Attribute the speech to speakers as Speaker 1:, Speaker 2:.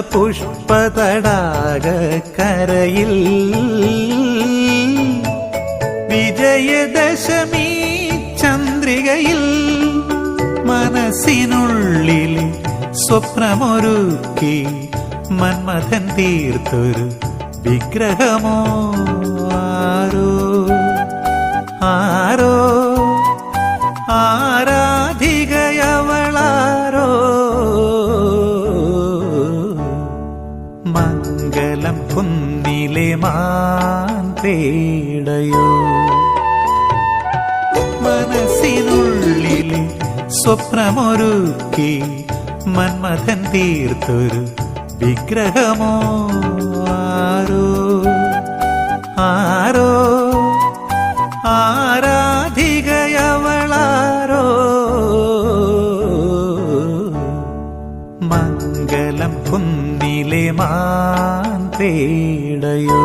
Speaker 1: പുഷ്പതടാക കരയിൽ. വിജയദശമി ചന്ദ്രികയിൽ മനസ്സിനുള്ളിൽ സ്വപ്നമൊരുക്കി മന്മഥൻ തീർത്തൊരു വിഗ്രഹമോ? മംഗലം കുന്നിലെ മാൻ മനസ്സിനുള്ളിലെ സ്വപ്നമൊരുക്കി മന്മഥൻ തീർത്തൊരു വിഗ്രഹമോ? മംഗലം കുന്നിലെ മാൻ തേടയോ?